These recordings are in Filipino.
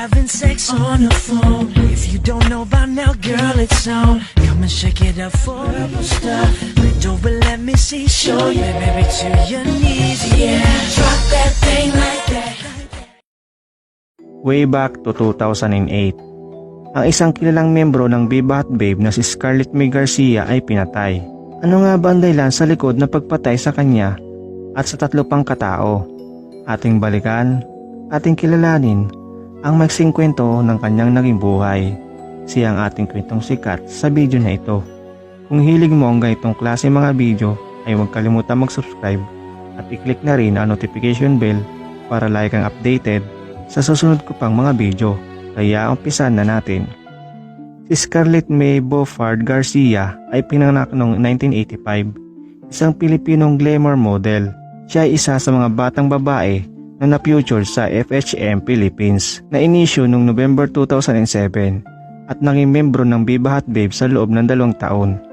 having sex on the phone. If you don't know by now, girl, it's on. Come and shake it up for a star. Bend Show you, baby, to your knees. Yeah, drop that thing like that. way back to 2008. Ang isang kilalang membro ng Viva Hot Babe na si Scarlett May Garcia ay pinatay. Ano nga ba ang dahilan sa likod na pagpatay sa kanya at sa tatlo pang katao? Ating balikan, ating kilalanin ang magsing kwento ng kanyang naging buhay. Siya ang ating kwentong sikat sa video na ito. Kung hilig mo ang ganitong klase mga video ay huwag kalimutan mag-subscribe at i-click na rin ang notification bell para like ang updated sa susunod ko pang mga video. Kaya umpisan na natin. Si Scarlett May Beaufort Garcia ay pinanganak noong 1985. Isang Pilipinong glamour model. Siya ay isa sa mga batang babae na na-future sa FHM Philippines na inisyo noong November 2007 at naging membro ng Viva Hot Babe sa loob ng dalawang taon.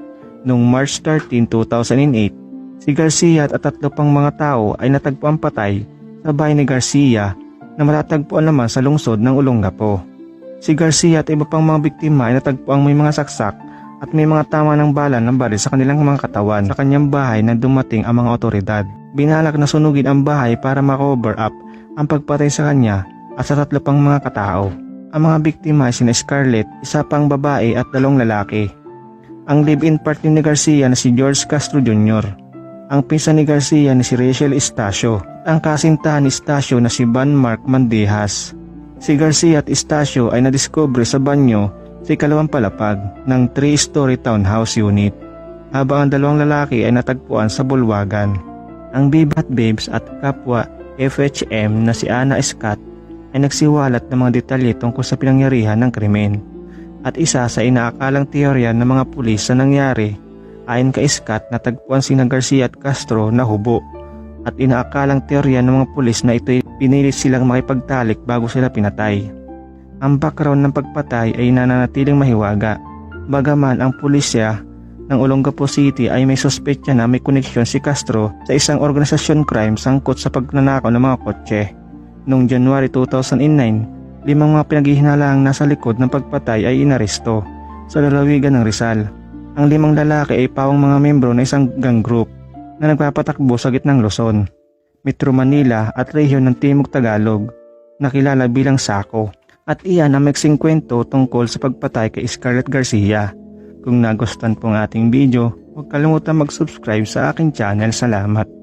Noong March 13, 2008, si Garcia at tatlo pang mga tao ay natagpuan patay sa bahay ni Garcia na matatagpuan naman sa lungsod ng Olongapo. Si Garcia at iba pang mga biktima ay natagpuan may mga saksak at may mga tama ng bala ng baril sa kanilang mga katawan sa kanyang bahay na dumating ang mga otoridad. Binalak na sunugin ang bahay para ma-cover up ang pagpatay sa kanya at sa tatlo pang mga katao. Ang mga biktima ay sina Scarlett, isa pang babae at dalawang lalaki. Ang live-in partner ni Garcia na si George Castro Jr. Ang pinsan ni Garcia na si Rachel Estacio. Ang kasintahan ni Estacio na si Van Mark Mandejas. Si Garcia at Estacio ay nadiskubre sa banyo sa ikalawang palapag ng 3-story townhouse unit habang ang dalawang lalaki ay natagpuan sa bulwagan. Ang Bibat Babes at kapwa FHM na si Anna Scott ay nagsiwalat ng mga detalye tungkol sa pinangyarihan ng krimen. At isa sa inaakalang teorya ng mga pulis sa nangyari ayon kay Scott natagpuan sina Garcia at Castro na hubo at inaakalang teorya ng mga pulis na ito'y pinilit silang makipagtalik bago sila pinatay. Ang background ng pagpatay ay nananatiling mahiwaga. Bagaman ang pulisya ng Olongapo City ay may suspetya na may koneksyon si Castro sa isang organisasyon crime sangkot sa pagnanakaw ng mga kotse. Noong January 2009, limang mga pinaghihinalang nasa likod ng pagpatay ay inaresto sa lalawigan ng Rizal. Ang limang lalaki ay pawang mga membro ng isang gang group na nagpapatakbo sa gitnang Luzon, Metro Manila at rehiyon ng Timog Tagalog na kilala bilang Sako. At iyan ang mixing kwento tungkol sa pagpatay kay Scarlett Garcia. Kung nagustuhan po ang ating video, huwag kalimutan mag-subscribe sa aking channel. Salamat.